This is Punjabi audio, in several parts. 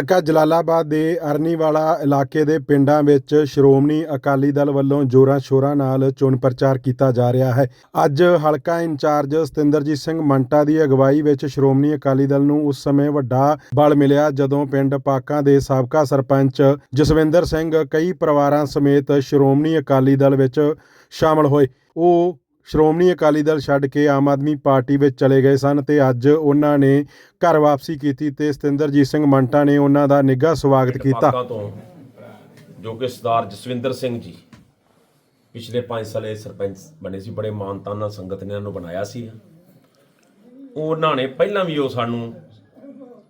ਹਲਕਾ ਜਲਾਲਾਬਾਦ ਦੇ ਅਰਨੀਵਾਲਾ ਇਲਾਕੇ ਦੇ ਪਿੰਡਾਂ ਵਿੱਚ ਸ਼੍ਰੋਮਣੀ ਅਕਾਲੀ ਦਲ ਵੱਲੋਂ ਜੋਰਾਂ ਸ਼ੋਰਾਂ ਨਾਲ ਚੋਣ ਪ੍ਰਚਾਰ ਕੀਤਾ ਜਾ ਰਿਹਾ ਹੈ। ਅੱਜ ਹਲਕਾ ਇੰਚਾਰਜ ਸਤਿੰਦਰਜੀਤ ਸਿੰਘ ਮੰਟਾ ਦੀ ਅਗਵਾਈ ਵਿੱਚ ਸ਼੍ਰੋਮਣੀ ਅਕਾਲੀ ਦਲ ਨੂੰ ਉਸ ਸਮੇਂ ਵੱਡਾ ਬਲ ਮਿਲਿਆ ਜਦੋਂ ਪਿੰਡ ਪਾਕਾਂ ਦੇ ਸਾਬਕਾ ਸਰਪੰਚ ਜਸਵਿੰਦਰ ਸਿੰਘ, ਕਈ ਪਰਿਵਾਰਾਂ ਸਮੇਤ ਸ਼੍ਰੋਮਣੀ ਅਕਾਲੀ ਦਲ ਵਿੱਚ ਸ਼ਾਮਲ ਹੋਏ। ਉਹ ਸ਼੍ਰੋਮਣੀ ਅਕਾਲੀ ਦਲ ਛੱਡ ਕੇ ਆਮ ਆਦਮੀ ਪਾਰਟੀ ਵਿੱਚ ਚਲੇ ਗਏ ਸਨ ਤੇ ਅੱਜ ਉਹਨਾਂ ਨੇ ਘਰ ਵਾਪਸੀ ਕੀਤੀ ਤੇ ਸਤਿੰਦਰਜੀਤ ਸਿੰਘ ਮੰਟਾ ਨੇ ਉਹਨਾਂ ਦਾ ਨਿੱਘਾ ਸਵਾਗਤ ਕੀਤਾ। ਜੋ ਕਿ ਸਰਦਾਰ ਜਸਵਿੰਦਰ ਸਿੰਘ ਜੀ ਪਿਛਲੇ 5 ਸਾਲ ਇਹ ਸਰਪੰਚ ਬਣੇ ਸੀ ਬੜੇ ਮਾਨਤਾਨ ਨਾਲ ਸੰਗਤ ਨੇ ਇਹਨਾਂ ਨੂੰ ਬਣਾਇਆ ਸੀ। ਉਹਨਾਂ ਨੇ ਪਹਿਲਾਂ ਵੀ ਉਹ ਸਾਨੂੰ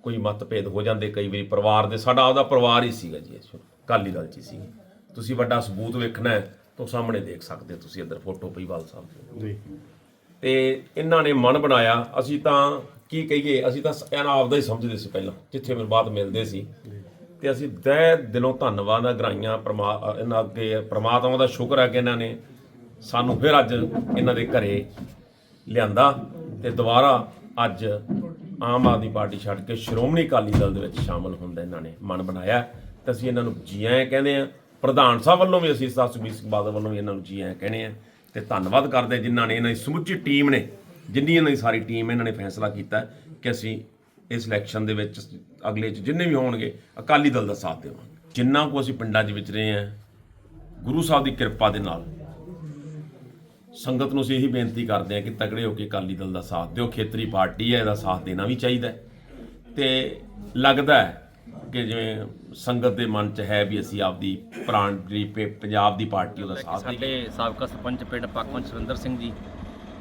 ਕੋਈ ਮਤਭੇਦ ਹੋ ਜਾਂਦੇ ਕਈ ਵਾਰੀ ਪਰਿਵਾਰ ਦੇ ਸਾਡਾ ਆਪਦਾ ਪਰਿਵਾਰ ਹੀ ਸੀਗਾ ਜੀ ਇਹ ਕਾਲੀ ਦਲ ਚ ਹੀ ਸੀ ਤੁਸੀਂ ਵੱਡਾ ਸਬੂਤ ਵੇਖਣਾ ਹੈ ਤਾਂ ਸਾਹਮਣੇ ਦੇਖ ਸਕਦੇ ਤੁਸੀਂ ਇੱਧਰ ਫੋਟੋ ਪਈਵਾਲ ਸਾਹਿਬ ਦੀ। ਜੀ। ਤੇ ਇਹਨਾਂ ਨੇ ਮਨ ਬਣਾਇਆ ਅਸੀਂ ਤਾਂ ਕੀ ਕਹੀਏ ਅਸੀਂ ਤਾਂ ਇਹਨਾਂ ਆਪਦਾ ਹੀ ਸਮਝਦੇ ਸੀ ਪਹਿਲਾਂ ਜਿੱਥੇ ਮੇਰੇ ਬਾਅਦ ਮਿਲਦੇ ਸੀ। ਤੇ ਅਸੀਂ ਤਹਿ ਦਿਲੋਂ ਧੰਨਵਾਦ ਆ ਗਰਾਈਆਂ ਇਹਨਾਂ ਅੱਗੇ ਪ੍ਰਮਾਤਮਾ ਦਾ ਸ਼ੁਕਰ ਹੈ ਕਿ ਇਹਨਾਂ ਨੇ ਸਾਨੂੰ ਫਿਰ ਅੱਜ ਇਹਨਾਂ ਦੇ ਘਰੇ ਲਿਆਂਦਾ ਤੇ ਦੁਬਾਰਾ ਅੱਜ ਆਮ ਆਦਮੀ ਪਾਰਟੀ ਛੱਡ ਕੇ ਸ਼੍ਰੋਮਣੀ ਅਕਾਲੀ ਦਲ ਦੇ ਵਿੱਚ ਸ਼ਾਮਲ ਹੋਣ ਦਾ ਇਹਨਾਂ ਨੇ ਮਨ ਬਣਾਇਆ। ਤੇ ਅਸੀਂ ਇਹਨਾਂ ਨੂੰ ਜੀ ਆਇਆਂ ਕਹਿੰਦੇ ਆ ਪ੍ਰਧਾਨ ਸਾਹਿਬ ਵੱਲੋਂ ਵੀ ਅਸੀਂ ਸਰਦਾਰ ਸੁਖਬੀਰ ਸਿੰਘ ਬਾਦਲ ਵੱਲੋਂ ਵੀ ਇਹਨਾਂ ਨੂੰ ਜੀ ਆਇਆਂ ਕਹਿੰਦੇ ਆ ਤੇ ਧੰਨਵਾਦ ਕਰਦੇ ਜਿਨ੍ਹਾਂ ਨੇ ਇਹਨਾਂ ਦੀ ਸਮੁੱਚੀ ਟੀਮ ਨੇ, ਜਿੰਨੀ ਇਹਨਾਂ ਦੀ ਸਾਰੀ ਟੀਮ ਇਹਨਾਂ ਨੇ ਫੈਸਲਾ ਕੀਤਾ ਕਿ ਅਸੀਂ ਇਸ ਇਲੈਕਸ਼ਨ ਦੇ ਵਿੱਚ ਅਗਲੇ ਚ ਜਿੰਨੇ ਵੀ ਹੋਣਗੇ, ਅਕਾਲੀ ਦਲ ਦਾ ਸਾਥ ਦੇਵਾਂਗੇ। ਜਿੰਨਾ ਕੋ ਅਸੀਂ ਪਿੰਡਾਂ 'ਚ ਵਿਚਰੇ ਆ ਗੁਰੂ ਸਾਹਿਬ ਦੀ ਕਿਰਪਾ ਦੇ ਨਾਲ ਸੰਗਤ ਨੂੰ ਅਸੀਂ ਇਹੀ ਬੇਨਤੀ ਕਰਦੇ ਹਾਂ ਕਿ ਤਗੜੇ ਹੋ ਕੇ ਅਕਾਲੀ ਦਲ ਦਾ ਸਾਥ ਦਿਓ, ਖੇਤਰੀ ਪਾਰਟੀ ਹੈ, ਇਹਦਾ ਸਾਥ ਦੇਣਾ ਵੀ ਚਾਹੀਦਾ ਹੈ। ਤੇ ਲੱਗਦਾ ਹੈ ਕਿ ਜਿਵੇਂ ਸੰਗਤ ਦੇ ਮਨ 'ਚ ਹੈ ਵੀ ਅਸੀਂ ਆਪਦੀ ਪ੍ਰਾਣ ਜਿਹੜੀ ਪ- ਪੰਜਾਬ ਦੀ ਪਾਰਟੀ ਉਹਦਾ ਸਾਥ ਦੇਈਏ। ਸਾਡੇ ਸਾਬਕਾ ਸਰਪੰਚ ਪਿੰਡ ਪਾਕਵੰਤ ਸੁਰਿੰਦਰ ਸਿੰਘ ਜੀ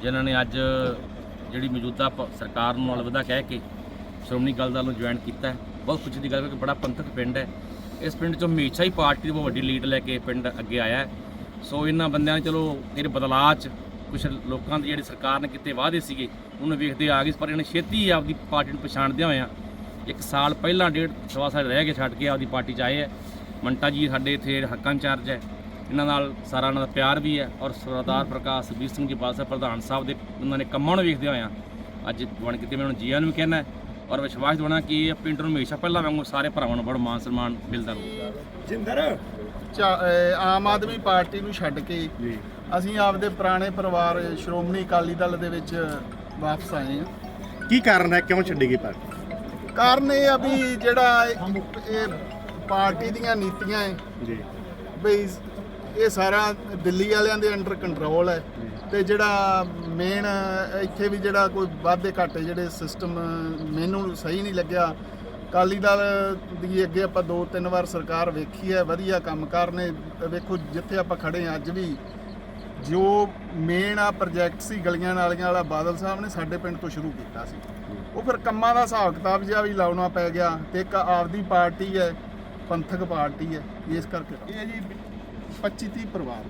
ਜਿਨ੍ਹਾਂ ਨੇ ਅੱਜ ਜਿਹੜੀ ਮੌਜੂਦਾ ਪ- ਸਰਕਾਰ ਨੂੰ ਅਲਵਿਦਾ ਕਹਿ ਕੇ ਸ਼੍ਰੋਮਣੀ ਅਕਾਲੀ ਦਲ ਨੂੰ ਜੁਆਇਨ ਕੀਤਾ ਹੈ। ਬਹੁਤ ਖੁਸ਼ੀ ਦੀ ਗੱਲ ਹੈ ਕਿ ਬੜਾ ਪੰਥਕ ਪਿੰਡ ਹੈ। ਇਸ ਪਿੰਡ 'ਚੋਂ ਹਮੇਸ਼ਾ ਹੀ ਪਾਰਟੀ ਦੀ ਬਹੁਤ ਵੱਡੀ ਲੀਡ ਲੈ ਕੇ ਪਿੰਡ ਅੱਗੇ ਆਇਆ ਹੈ। ਸੋ ਇਹਨਾਂ ਬੰਦਿਆਂ ਨੇ ਚਲੋ ਇਹਦੇ ਬਦਲਾਅ 'ਚ ਕੁਝ ਲੋਕਾਂ ਦੀ ਜਿਹੜੀ ਸਰਕਾਰ ਨੇ ਕੀਤੇ ਵਾਅਦੇ ਸੀਗੇ ਉਹਨੂੰ ਵੇਖਦੇ ਆ ਗਏ ਪਰ ਇਹਨੇ ਛੇਤੀ ਆਪਦੀ ਪਾਰਟੀ ਨੂੰ ਪਛਾਣਦਿਆਂ ਹੋਇਆਂ ਇੱਕ ਸਾਲ ਪਹਿਲਾਂ ਡੇਢ ਸਵਾ ਸਾਲ ਰਹਿ ਕੇ ਛੱਡ ਕੇ ਆਪਦੀ ਪਾਰਟੀ 'ਚ ਆਏ ਹੈ ਮੰਟਾ ਜੀ ਸਾਡੇ ਇੱਥੇ ਹੱਕਾਂ ਇੰਚਾਰਜ ਹੈ। ਇਹਨਾਂ ਨਾਲ ਸਾਰਾ ਇਹਨਾਂ ਦਾ ਪਿਆਰ ਵੀ ਹੈ ਔਰ ਸਰਦਾਰ ਪ੍ਰਕਾਸ਼ ਸੁਖਬੀਰ ਸਿੰਘ ਜੀ ਬਾਦਲ ਸਾਹਿਬ ਪ੍ਰਧਾਨ ਸਾਹਿਬ ਦੇ ਉਹਨਾਂ ਨੇ ਕੰਮਾਂ ਨੂੰ ਵੇਖਦੇ ਹੋਇਆਂ ਅੱਜ ਬਣ ਕੇ ਤੇ ਮੈਂ ਉਹਨਾਂ ਨੂੰ ਜੀਆਂ ਨੂੰ ਵੀ ਕਹਿਣਾ ਔਰ ਵਿਸ਼ਵਾਸ ਦਿਵਾਉਣਾ ਕਿ ਇਹ ਪਿੰਡ ਨੂੰ ਹਮੇਸ਼ਾ ਪਹਿਲਾਂ ਵਾਂਗੂ ਸਾਰੇ ਭਰਾਵਾਂ ਨੂੰ ਬੜਾ ਮਾਨ ਸਨਮਾਨ ਮਿਲਦਾ ਰਹੂ। ਚਾ- ਅਹ ਆਮ ਆਦਮੀ ਪਾਰਟੀ ਨੂੰ ਛੱਡ ਕੇ ਅਸੀਂ ਆਪਦੇ ਪੁਰਾਣੇ ਪਰਿਵਾਰ ਸ਼੍ਰੋਮਣੀ ਅਕਾਲੀ ਦਲ ਦੇ ਵਿੱਚ ਵਾਪਸ ਆਏ ਹਾਂ। ਕੀ ਕਾਰਨ ਹੈ? ਕਿਉਂ ਛੱਡੀ ਗਈ ਪਾਰਟੀ? ਕਾਰਨ ਇਹ ਆ ਵੀ ਜਿਹੜਾ ਇਹ ਪਾਰਟੀ ਦੀਆਂ ਨੀਤੀਆਂ ਹੈ ਜੀ। ਬਈ ਇਹ ਸਾਰਾ ਦਿੱਲੀ ਵਾਲਿਆਂ ਦੇ ਅੰਡਰ ਕੰਟਰੋਲ ਹੈ ਤੇ ਜਿਹੜਾ ਮੇਨ ਇੱਥੇ ਵੀ ਜਿਹੜਾ ਕੋਈ ਵਾਧੇ ਘਾਟੇ ਜਿਹੜੇ ਸਿਸਟਮ ਮੈਨੂੰ ਸਹੀ ਨਹੀਂ ਲੱਗਿਆ। ਅਕਾਲੀ ਦਲ ਦੀ ਅੱਗੇ ਆਪਾਂ ਦੋ ਤਿੰਨ ਵਾਰ ਸਰਕਾਰ ਵੇਖੀ ਹੈ ਵਧੀਆ ਕੰਮਕਾਰ ਨੇ ਤੇ ਵੇਖੋ ਜਿੱਥੇ ਆਪਾਂ ਖੜੇ ਹਾਂ ਅੱਜ ਵੀ ਜੋ ਮੇਨ ਆ ਪ੍ਰੋਜੈਕਟ ਸੀ ਗਲੀਆਂ ਨਾਲੀਆਂ ਵਾਲਾ ਬਾਦਲ ਸਾਹਿਬ ਨੇ ਸਾਡੇ ਪਿੰਡ ਤੋਂ ਸ਼ੁਰੂ ਕੀਤਾ ਸੀ। ਉਹ ਫਿਰ ਕੰਮਾਂ ਦਾ ਹਿਸਾਬ ਕਿਤਾਬ ਜਿਹਾ ਵੀ ਲਾਉਣਾ ਪੈ ਗਿਆ ਤੇ ਇੱਕ ਆਪਦੀ ਪਾਰਟੀ ਹੈ, ਪੰਥਕ ਪਾਰਟੀ ਹੈ, ਇਸ ਕਰਕੇ। ਇਹ ਹੈ ਜੀ 25 30 ਪਰਿਵਾਰ